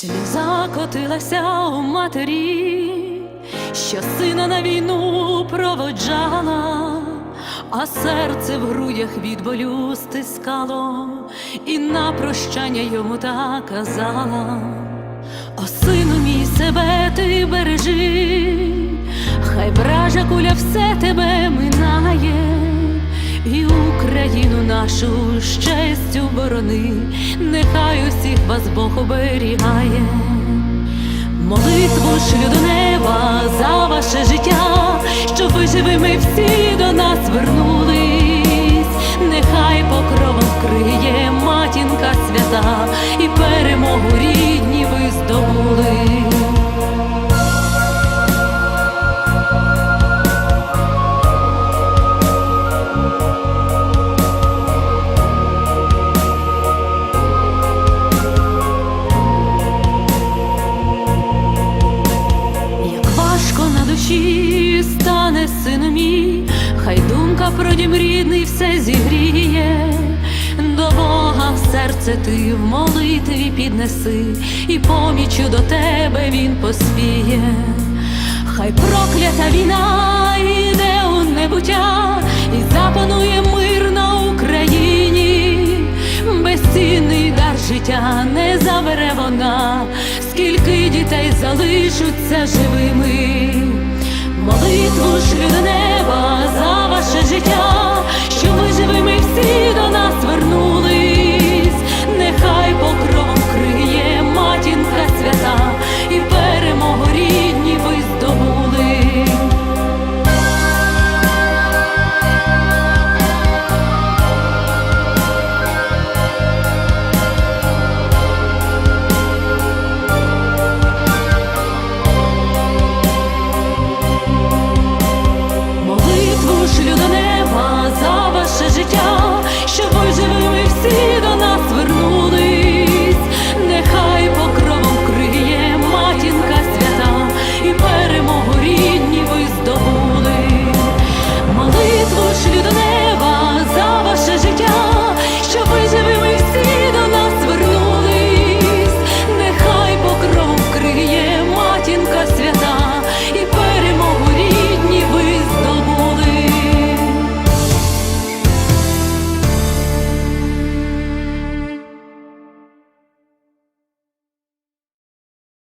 Сльоза котилася у матері, що сина на війну проводжала, а серце в грудях від болю стискало, і на прощання йому так казала: О, сину мій себе ти бережи, хай вража куля все тебе минає. І Україну нашу з честю борони, нехай усіх вас Бог оберігає. Молитву шлю до неба за ваше життя, щоб ви живими всі до нас вернулись, нехай покровом вкриє матінка свята, і перемогу рідні ви здобули. Дім рідний все зігріє, до Бога серце ти в молитві піднеси, і помічу до тебе він поспіє. Хай проклята війна йде у небуття, і запанує мир на Україні, безцінний дар життя не забере вона, скільки дітей залишаться живими. Молитву шлю до неба